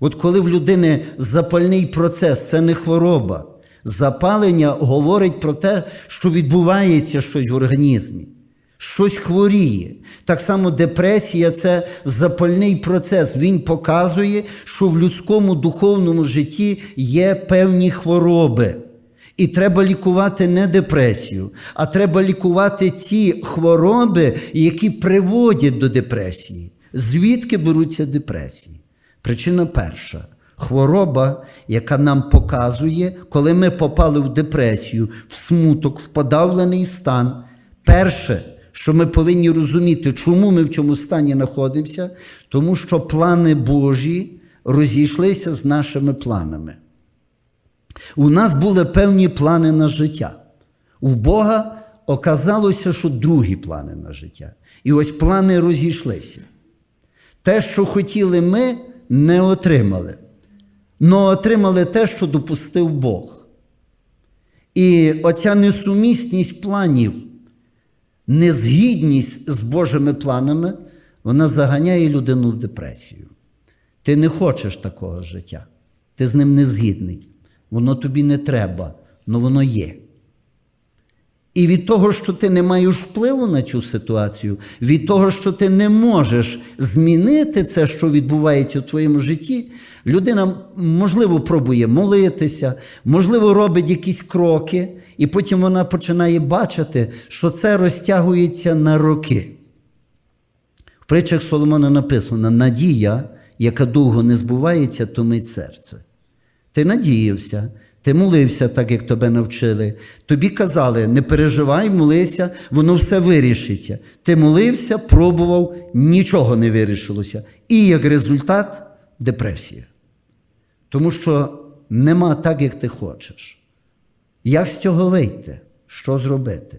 От коли в людини запальний процес, це не хвороба. Запалення говорить про те, що відбувається щось в організмі, щось хворіє. Так само депресія це запальний процес. Він показує, що в людському духовному житті є певні хвороби. І треба лікувати не депресію, а треба лікувати ці хвороби, які приводять до депресії. Звідки беруться депресії? Причина перша хвороба, яка нам показує, коли ми попали в депресію, в смуток, в подавлений стан. Перше, що ми повинні розуміти, чому ми в цьому стані знаходимося, тому що плани Божі розійшлися з нашими планами. У нас були певні плани на життя. У Бога оказалося, що другі плани на життя. І ось плани розійшлися. Те, що хотіли ми, не отримали. Но отримали те, що допустив Бог. І оця несумісність планів, незгідність з Божими планами, вона заганяє людину в депресію. Ти не хочеш такого життя. Ти з ним не згідний. Воно тобі не треба, але воно є. І від того, що ти не маєш впливу на цю ситуацію, від того, що ти не можеш змінити це, що відбувається в твоєму житті, людина, можливо, пробує молитися, можливо, робить якісь кроки, і потім вона починає бачити, що це розтягується на роки. В притчах Соломона написано: надія, яка довго не збувається, томить серце. Ти надіявся, ти молився так, як тебе навчили. Тобі казали, не переживай, молися, воно все вирішиться. Ти молився, пробував, нічого не вирішилося. І як результат депресія. Тому що нема так, як ти хочеш. Як з цього вийти? Що зробити?